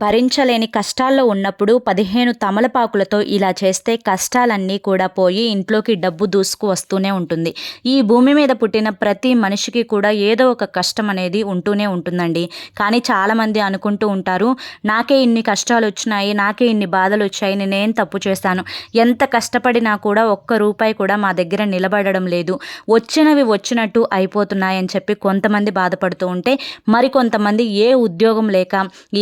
భరించలేని కష్టాల్లో ఉన్నప్పుడు పదిహేను తమలపాకులతో ఇలా చేస్తే కష్టాలన్నీ కూడా పోయి ఇంట్లోకి డబ్బు దూసుకు వస్తూనే ఉంటుంది. ఈ భూమి మీద పుట్టిన ప్రతి మనిషికి కూడా ఏదో ఒక కష్టం అనేది ఉంటూనే ఉంటుందండి. కానీ చాలామంది అనుకుంటూ ఉంటారు నాకే ఇన్ని కష్టాలు వచ్చినాయి నాకే ఇన్ని బాధలు వచ్చాయి నేనేం తప్పు చేశాను? ఎంత కష్టపడినా కూడా ఒక్క రూపాయి కూడా మా దగ్గర నిలబడడం లేదు. వచ్చినవి వచ్చినట్టు అయిపోతున్నాయని చెప్పి కొంతమంది బాధపడుతూ ఉంటే మరికొంతమంది ఏ ఉద్యోగం లేక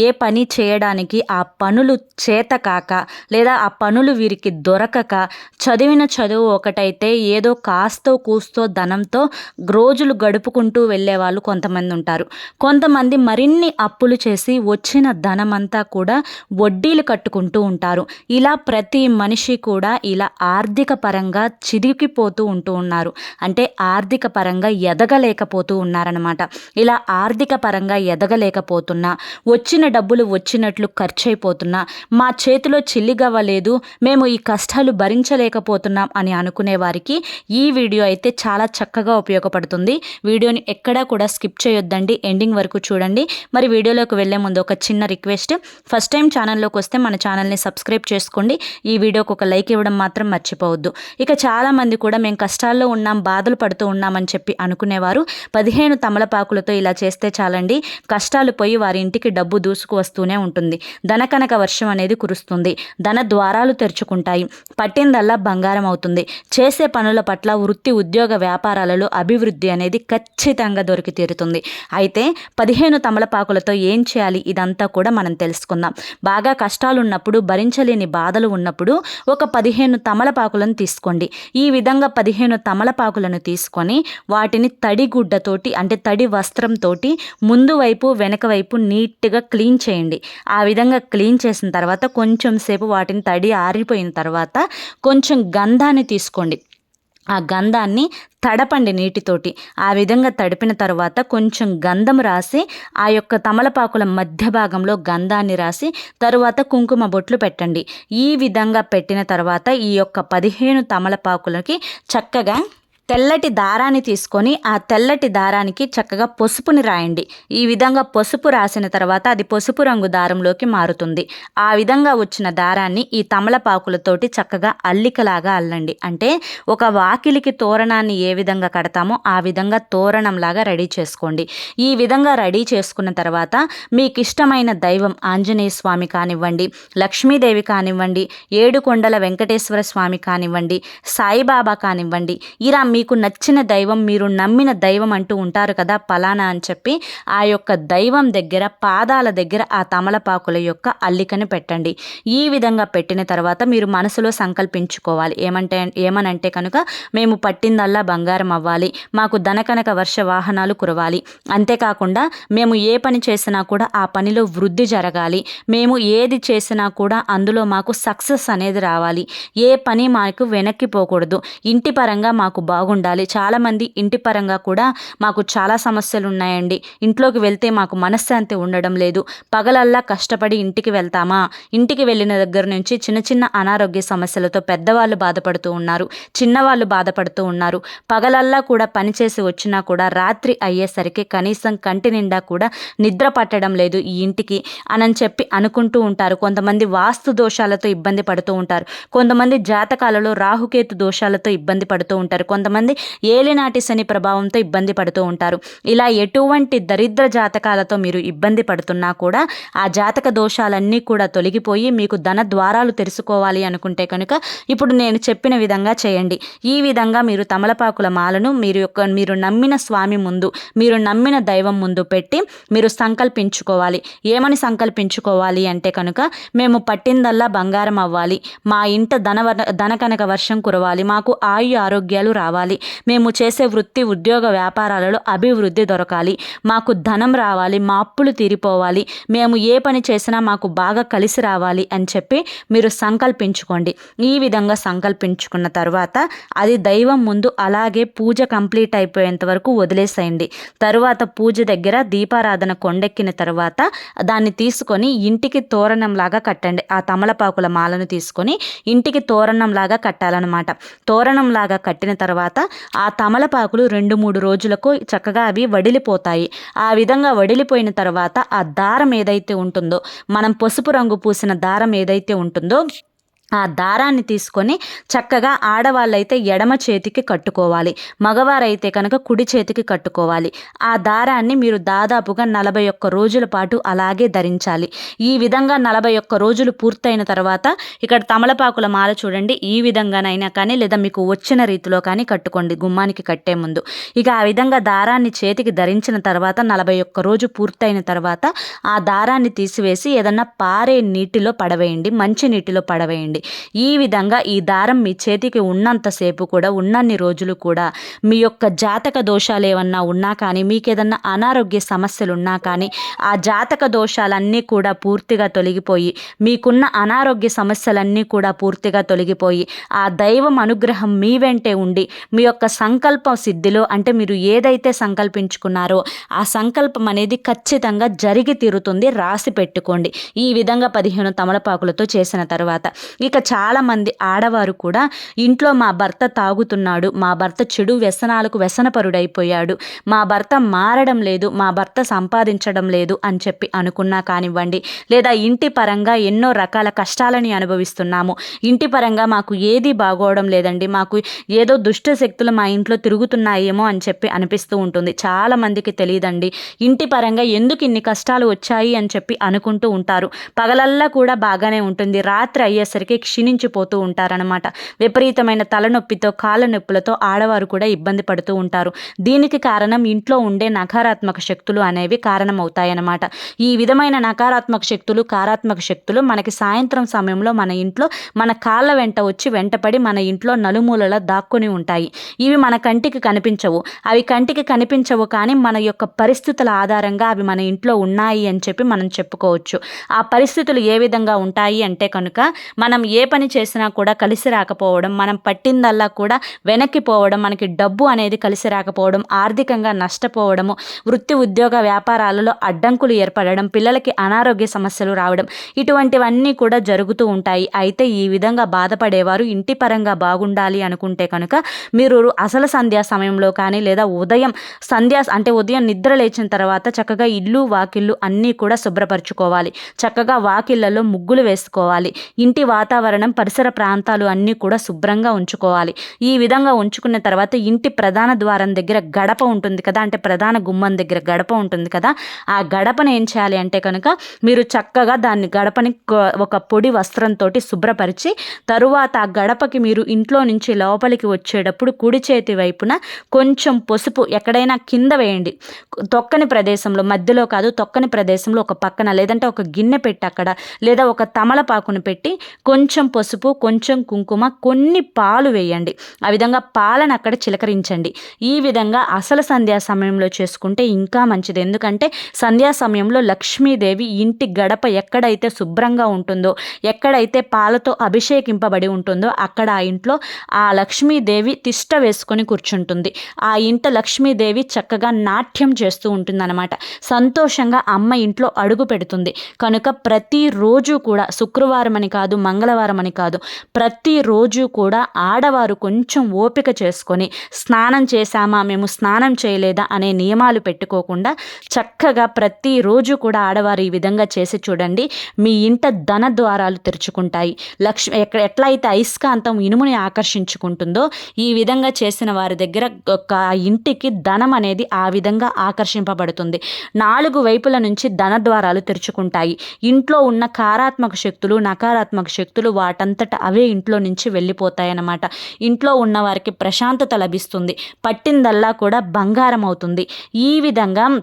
ఏ పని చేయడానికి ఆ పనులు చేత కాక లేదా ఆ పనులు వీరికి దొరకక చదివిన చదువు ఒకటైతే ఏదో కాస్తో కూస్తో ధనంతో రోజులు గడుపుకుంటూ వెళ్ళే వాళ్ళు కొంతమంది ఉంటారు. కొంతమంది మరిన్ని అప్పులు చేసి వచ్చిన ధనమంతా కూడా వడ్డీలు కట్టుకుంటూ ఉంటారు. ఇలా ప్రతి మనిషి కూడా ఇలా ఆర్థిక పరంగా చిరిగిపోతూ ఉంటూ ఉన్నారు. అంటే ఆర్థిక పరంగా ఎదగలేకపోతూ ఉన్నారనమాట ఇలా ఆర్థిక పరంగా ఎదగలేకపోతున్నా వచ్చిన డబ్బులు వచ్చినట్లు ఖర్చయిపోతున్నా మా చేతిలో చిల్లిగవ్వలేదు మేము ఈ కష్టాలు భరించలేకపోతున్నాం అని అనుకునే వారికి ఈ వీడియో అయితే చాలా చక్కగా ఉపయోగపడుతుంది. వీడియోని ఎక్కడా కూడా స్కిప్ చేయొద్దండి. ఎండింగ్ వరకు చూడండి. మరి వీడియోలోకి వెళ్ళే ముందు ఒక చిన్న రిక్వెస్ట్. ఫస్ట్ టైం ఛానల్లోకి వస్తే మన ఛానల్ని సబ్స్క్రైబ్ చేసుకోండి. ఈ వీడియోకి ఒక లైక్ ఇవ్వడం మాత్రం మర్చిపోవద్దు. ఇక చాలామంది కూడా మేము కష్టాల్లో ఉన్నాం బాధలు పడుతూ ఉన్నామని చెప్పి అనుకునేవారు. పదిహేను తమలపాకులతో ఇలా చేస్తే చాలండి. కష్టాలు పోయి వారి ఇంటికి డబ్బు దూసుకు వస్తూనే ఉంటుంది. ధనకనక వర్షం అనేది కురుస్తుంది. ధన ద్వారాలు తెరుచుకుంటాయి. పట్టిందల్లా బంగారం అవుతుంది. చేసే పనుల పట్ల వృత్తి ఉద్యోగ వ్యాపారాలలో అభివృద్ధి అనేది ఖచ్చితంగా దొరికి తీరుతుంది అయితే పదిహేను తమలపాకులతో ఏం చేయాలి? ఇదంతా కూడా మనం తెలుసుకుందాం. బాగా కష్టాలున్నప్పుడు భరించలేని బాధలు ఉన్నప్పుడు ఒక పదిహేను తమలపాకులను తీసుకోండి. ఈ విధంగా పదిహేను తమలపాకులను తీసుకొని వాటిని తడి గుడ్డతోటి అంటే తడి వస్త్రంతో ముందు వైపు వెనక వైపు నీట్గా క్లీన్ చేయండి. ఆ విధంగా క్లీన్ చేసిన తర్వాత కొంచెం సేపు వాటిని తడి ఆరిపోయిన తర్వాత కొంచెం గంధాన్ని తీసుకోండి. ఆ గంధాన్ని తడపండి నీటితోటి. ఆ విధంగా తడిపిన తర్వాత కొంచెం గంధం రాసి ఆ యొక్క తమలపాకుల మధ్య భాగంలో గంధాన్ని రాసి తరువాత కుంకుమ బొట్లు పెట్టండి. ఈ విధంగా పెట్టిన తర్వాత ఈ యొక్క పదిహేను తమలపాకులకి చక్కగా తెల్లటి దారాన్ని తీసుకొని ఆ తెల్లటి దారానికి చక్కగా పసుపుని రాయండి. ఈ విధంగా పసుపు రాసిన తర్వాత అది పసుపు రంగు దారంలోకి మారుతుంది. ఆ విధంగా వచ్చిన దారాన్ని ఈ తమలపాకులతోటి చక్కగా అల్లికలాగా అల్లండి. అంటే ఒక వాకిలికి తోరణాన్ని ఏ విధంగా కడతామో ఆ విధంగా తోరణంలాగా రెడీ చేసుకోండి. ఈ విధంగా రెడీ చేసుకున్న తర్వాత మీకు ఇష్టమైన దైవం ఆంజనేయ స్వామి కానివ్వండి లక్ష్మీదేవి కానివ్వండి ఏడుకొండల వెంకటేశ్వర స్వామి కానివ్వండి సాయిబాబా కానివ్వండి ఇలా మీకు నచ్చిన దైవం మీరు నమ్మిన దైవం అంటూ ఉంటారు కదా పలానా అని చెప్పి ఆ యొక్క దైవం దగ్గర పాదాల దగ్గర ఆ తమలపాకుల యొక్క అల్లికను పెట్టండి. ఈ విధంగా పెట్టిన తర్వాత మీరు మనసులో సంకల్పించుకోవాలి. ఏమంటే ఏమనంటే కనుక మేము పట్టిందల్లా బంగారం అవ్వాలి మాకు ధనకనక వర్ష వాహనాలు కురవాలి. అంతేకాకుండా మేము ఏ పని చేసినా కూడా ఆ పనిలో వృద్ధి జరగాలి. మేము ఏది చేసినా కూడా అందులో మాకు సక్సెస్ అనేది రావాలి. ఏ పని మాకు వెనక్కి పోకూడదు. ఇంటి పరంగా మాకు బాగు బాగుండాలి. చాలామంది ఇంటి పరంగా కూడా మాకు చాలా సమస్యలు ఉన్నాయండి ఇంట్లోకి వెళ్తే మాకు మనశ్శాంతి ఉండడం లేదు. పగలల్లా కష్టపడి ఇంటికి వెళ్తామా? ఇంటికి వెళ్ళిన దగ్గర నుంచి చిన్న చిన్న అనారోగ్య సమస్యలతో పెద్దవాళ్ళు బాధపడుతూ ఉన్నారు. చిన్నవాళ్ళు బాధపడుతూ ఉన్నారు. పగలల్లా కూడా పనిచేసి వచ్చినా కూడా రాత్రి అయ్యేసరికి కనీసం కంటి నిండా కూడా నిద్ర పట్టడం లేదు ఈ ఇంటికి అని చెప్పి అనుకుంటూ ఉంటారు. కొంతమంది వాస్తు దోషాలతో ఇబ్బంది పడుతూ ఉంటారు. కొంతమంది జాతకాలలో రాహుకేతు దోషాలతో ఇబ్బంది పడుతూ ఉంటారు. కొంతమంది కొంతమంది ఏలినాటి శని ప్రభావంతో ఇబ్బంది పడుతూ ఉంటారు. ఇలా ఎటువంటి దరిద్ర జాతకాలతో మీరు ఇబ్బంది పడుతున్నా కూడా ఆ జాతక దోషాలన్నీ కూడా తొలగిపోయి మీకు ధన ద్వారాలు తెలుసుకోవాలి అనుకుంటే కనుక ఇప్పుడు నేను చెప్పిన విధంగా చేయండి. ఈ విధంగా మీరు తమలపాకుల మాలను మీరు యొక్క మీరు నమ్మిన స్వామి ముందు మీరు నమ్మిన దైవం ముందు పెట్టి మీరు సంకల్పించుకోవాలి. ఏమని సంకల్పించుకోవాలి అంటే కనుక మేము పట్టిందల్లా బంగారం అవ్వాలి. మా ఇంట ధన ధన కనుక వర్షం కురవాలి. మాకు ఆయు ఆరోగ్యాలు రావాలి. రావాలి మేము చేసే వృత్తి ఉద్యోగ వ్యాపారాలలో అభివృద్ధి దొరకాలి. మాకు ధనం రావాలి మా అప్పులు తీరిపోవాలి. మేము ఏ పని చేసినా మాకు బాగా కలిసి రావాలి అని చెప్పి మీరు సంకల్పించుకోండి. ఈ విధంగా సంకల్పించుకున్న తర్వాత అది దైవం ముందు అలాగే పూజ కంప్లీట్ అయిపోయేంత వరకు వదిలేసేయండి. తరువాత పూజ దగ్గర దీపారాధన కొండెక్కిన తర్వాత దాన్ని తీసుకొని ఇంటికి తోరణంలాగా కట్టండి. ఆ తమలపాకుల మాలను తీసుకొని ఇంటికి తోరణంలాగా కట్టాలన్నమాట. తోరణంలాగా కట్టిన తర్వాత తర్వాత ఆ తమలపాకులు రెండు మూడు రోజులకు చక్కగా అవి వడిలిపోతాయి. ఆ విధంగా వడిలిపోయిన తర్వాత ఆ దారం ఏదైతే ఉంటుందో మనం పసుపు రంగు పూసిన దారం ఏదైతే ఉంటుందో ఆ దారాన్ని తీసుకొని చక్కగా ఆడవాళ్ళైతే ఎడమ చేతికి కట్టుకోవాలి. మగవారైతే కనుక కుడి చేతికి కట్టుకోవాలి. ఆ దారాన్ని మీరు దాదాపుగా నలభై ఒక్క రోజుల పాటు అలాగే ధరించాలి. ఈ విధంగా నలభై ఒక్క రోజులు పూర్తయిన తర్వాత ఇక్కడ తమలపాకుల మాల చూడండి. ఈ విధంగానైనా కానీ లేదా మీకు వచ్చిన రీతిలో కానీ కట్టుకోండి. గుమ్మానికి కట్టే ముందు. ఇక ఆ విధంగా దారాన్ని చేతికి ధరించిన తర్వాత నలభై ఒక్క రోజు పూర్తయిన తర్వాత ఆ దారాన్ని తీసివేసి ఏదన్నా పారే నీటిలో పడవేయండి. మంచి నీటిలో పడవేయండి. ఈ విధంగా ఈ దారం మీ చేతికి ఉన్నంతసేపు కూడా ఉన్నన్ని రోజులు కూడా మీ యొక్క జాతక దోషాలు ఏమన్నా ఉన్నా కానీ మీకు ఏదన్నా అనారోగ్య సమస్యలు ఉన్నా కానీ ఆ జాతక దోషాలన్నీ కూడా పూర్తిగా తొలగిపోయి మీకున్న అనారోగ్య సమస్యలన్నీ కూడా పూర్తిగా తొలగిపోయి ఆ దైవం అనుగ్రహం మీ వెంటే ఉండి మీ యొక్క సంకల్ప సిద్ధిలో అంటే మీరు ఏదైతే సంకల్పించుకున్నారో ఆ సంకల్పం అనేది ఖచ్చితంగా జరిగి తీరుతుంది. రాసి పెట్టుకోండి. ఈ విధంగా పదిహేను తమలపాకులతో చేసిన తర్వాత. ఇక ఇక చాలామంది ఆడవారు కూడా ఇంట్లో మా భర్త తాగుతున్నాడు మా భర్త చెడు వ్యసనాలకు వ్యసనపరుడైపోయాడు మా భర్త మారడం లేదు మా భర్త సంపాదించడం లేదు అని చెప్పి అనుకున్నా కానివ్వండి లేదా ఇంటి పరంగా ఎన్నో రకాల కష్టాలని అనుభవిస్తున్నాము. ఇంటి పరంగా మాకు ఏది బాగోవడం లేదండి మాకు ఏదో దుష్ట శక్తులు మా ఇంట్లో తిరుగుతున్నాయేమో అని చెప్పి అనిపిస్తూ ఉంటుంది. చాలామందికి తెలియదండి ఇంటి పరంగా ఎందుకు ఇన్ని కష్టాలు వచ్చాయి అని చెప్పి అనుకుంటూ ఉంటారు. పగలల్లా కూడా బాగానే ఉంటుంది రాత్రి అయ్యేసరికి క్షీణించిపోతూ ఉంటారనమాట విపరీతమైన తలనొప్పితో కాళ్ళ నొప్పులతో ఆడవారు కూడా ఇబ్బంది పడుతూ ఉంటారు. దీనికి కారణం ఇంట్లో ఉండే నకారాత్మక శక్తులు అనేవి కారణమవుతాయన్నమాట. ఈ విధమైన నకారాత్మక శక్తులు కారాత్మక శక్తులు మనకి సాయంత్రం సమయంలో మన ఇంట్లో మన కాళ్ళ వెంట వచ్చి వెంటపడి మన ఇంట్లో నలుమూలల దాక్కుని ఉంటాయి. ఇవి మన కంటికి కనిపించవు. అవి కంటికి కనిపించవు కానీ మన యొక్క పరిస్థితుల ఆధారంగా అవి మన ఇంట్లో ఉన్నాయి అని చెప్పి మనం చెప్పుకోవచ్చు. ఆ పరిస్థితులు ఏ విధంగా ఉంటాయి అంటే కనుక మనం ఏ పని చేసినా కూడా కలిసి రాకపోవడం మనం పట్టిందల్లా కూడా వెనక్కి పోవడం మనకి డబ్బు అనేది కలిసి రాకపోవడం ఆర్థికంగా నష్టపోవడము వృత్తి ఉద్యోగ వ్యాపారాలలో అడ్డంకులు ఏర్పడడం పిల్లలకి అనారోగ్య సమస్యలు రావడం ఇటువంటివన్నీ కూడా జరుగుతూ ఉంటాయి. అయితే ఈ విధంగా బాధపడేవారు ఇంటి పరంగా బాగుండాలి అనుకుంటే కనుక మీరు అసలు సంధ్యా సమయంలో కానీ లేదా ఉదయం సంధ్యా అంటే ఉదయం నిద్ర లేచిన తర్వాత చక్కగా ఇల్లు వాకిళ్ళు అన్నీ కూడా శుభ్రపరచుకోవాలి. చక్కగా వాకిళ్ళలో ముగ్గులు వేసుకోవాలి. ఇంటి వాతావరణం వాతావరణం పరిసర ప్రాంతాలు అన్నీ కూడా శుభ్రంగా ఉంచుకోవాలి. ఈ విధంగా ఉంచుకున్న తర్వాత ఇంటి ప్రధాన ద్వారం దగ్గర గడప ఉంటుంది కదా అంటే ప్రధాన గుమ్మం దగ్గర గడప ఉంటుంది కదా ఆ గడపను ఏం చేయాలి అంటే కనుక మీరు చక్కగా దాన్ని గడపని ఒక పొడి వస్త్రంతో శుభ్రపరిచి తరువాత ఆ గడపకి మీరు ఇంట్లో నుంచి లోపలికి వచ్చేటప్పుడు కుడి చేతి వైపున కొంచెం పసుపు ఎక్కడైనా కింద వేయండి. తొక్కని ప్రదేశంలో మధ్యలో కాదు తొక్కని ప్రదేశంలో ఒక పక్కన లేదంటే ఒక గిన్నె పెట్టి అక్కడ లేదా ఒక తమలపాకును పెట్టి కొంచెం కొంచెం పసుపు కొంచెం కుంకుమ కొన్ని పాలు వేయండి. ఆ విధంగా పాలను అక్కడ చిలకరించండి. ఈ విధంగా అసలు సంధ్యా సమయంలో చేసుకుంటే ఇంకా మంచిది. ఎందుకంటే సంధ్యా సమయంలో లక్ష్మీదేవి ఇంటి గడప ఎక్కడైతే శుభ్రంగా ఉంటుందో ఎక్కడైతే పాలతో అభిషేకింపబడి ఉంటుందో అక్కడ ఆ ఇంట్లో ఆ లక్ష్మీదేవి తిష్ట వేసుకొని కూర్చుంటుంది. ఆ ఇంట లక్ష్మీదేవి చక్కగా నాట్యం చేస్తూ ఉంటుందన్నమాట. సంతోషంగా అమ్మ ఇంట్లో అడుగు పెడుతుంది. కనుక ప్రతిరోజు కూడా శుక్రవారం అని కాదు మంగళవారం అని కాదు. ప్రతిరోజు కూడా ఆడవారు కొంచెం ఓపిక చేసుకొని స్నానం చేశామా మేము స్నానం చేయలేదా అనే నియమాలు పెట్టుకోకుండా చక్కగా ప్రతిరోజు కూడా ఆడవారు ఈ విధంగా చేసి చూడండి. మీ ఇంట ధన ద్వారాలు తెరుచుకుంటాయి. లక్ష్మి ఎక్కడ ఎట్లా అయితే అయస్కాంతం ఇనుముని ఆకర్షించుకుంటుందో ఈ విధంగా చేసిన వారి దగ్గర ఒక ఇంటికి ధనం అనేది ఆ విధంగా ఆకర్షింపబడుతుంది. నాలుగు వైపుల నుంచి ధన ద్వారాలు తెరుచుకుంటాయి. ఇంట్లో ఉన్న కారాత్మక శక్తులు నకారాత్మక శక్తులు వాటంతట అవే ఇంట్లో నుంచి వెళ్ళిపోతాయన్నమాట. ఇంట్లో ఉన్న వారికి ప్రశాంతత లభిస్తుంది. పట్టిందల్లా కూడా బంగారం అవుతుంది. ఈ విధంగా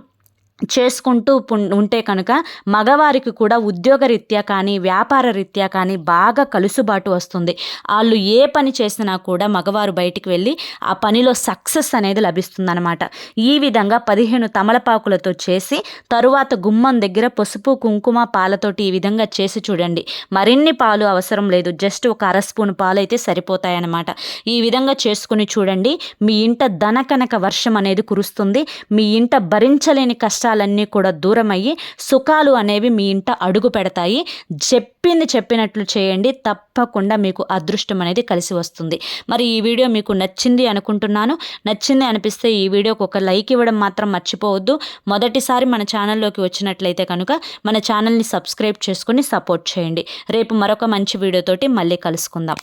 చేసుకుంటూ ఉంటే కనుక మగవారికి కూడా ఉద్యోగ రీత్యా కానీ వ్యాపార రీత్యా కానీ బాగా కలుసుబాటు వస్తుంది. వాళ్ళు ఏ పని చేసినా కూడా మగవారు బయటికి వెళ్ళి ఆ పనిలో సక్సెస్ అనేది లభిస్తుందన్నమాట. ఈ విధంగా పదిహేను తమలపాకులతో చేసి తరువాత గుమ్మం దగ్గర పసుపు కుంకుమ పాలతోటి ఈ విధంగా చేసి చూడండి. మరిన్ని పాలు అవసరం లేదు. జస్ట్ ఒక అర స్పూన్ పాలు అయితే సరిపోతాయన్నమాట. ఈ విధంగా చేసుకుని చూడండి. మీ ఇంట ధనకనక వర్షం అనేది కురుస్తుంది. మీ ఇంట భరించలేని కష్టాలు కష్టాలన్నీ కూడా దూరం అయ్యి సుఖాలు అనేవి మీ ఇంట అడుగు పెడతాయి. చెప్పింది చెప్పినట్లు చేయండి. తప్పకుండా మీకు అదృష్టం అనేది కలిసి వస్తుంది. మరి ఈ వీడియో మీకు నచ్చింది అనుకుంటున్నాను. నచ్చింది అనిపిస్తే ఈ వీడియోకి ఒక లైక్ ఇవ్వడం మాత్రం మర్చిపోవద్దు. మొదటిసారి మన ఛానల్లోకి వచ్చినట్లయితే కనుక మన ఛానల్ని సబ్స్క్రైబ్ చేసుకుని సపోర్ట్ చేయండి. రేపు మరొక మంచి వీడియోతోటి మళ్ళీ కలుసుకుందాం.